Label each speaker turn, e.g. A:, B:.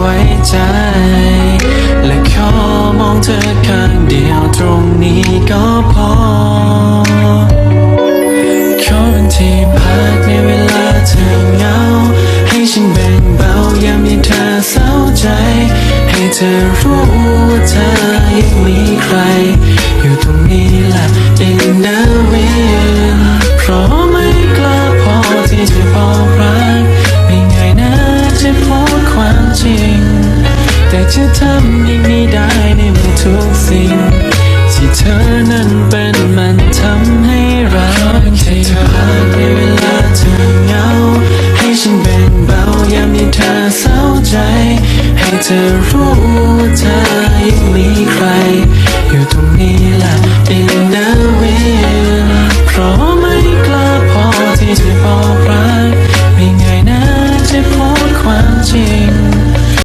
A: ไว้ใจ และขอมองเธอข้างเดียวตรงนี้ก็พอ ขอเป็ที่พักในเวลาเธอเหงา ให้ฉันแบ่งเบายามที่เธอเศร้าใจ ให้เธอรู้ว่าเธอยังมีใคร อยู่ตรงนี้แหละ in the wind เพราะไม่กล้าพอที่จะบอกรัก จะทำอย่างนี้ได้ในเมื่อทุกสิ่ง ที่เธอนั้นเป็นมันทำให้เราเป็นเธอในเวลาเธอเหงา ให้ฉันเป็นเบายามที่เธอเศร้าใจ ให้เธอรู้ว่าเธอยังมีใคร อยู่ตรงนี้แหละ in the wind เพราะไม่กล้าพอที่จะบอกรักไม่ง่ายนะจะพูดความจริง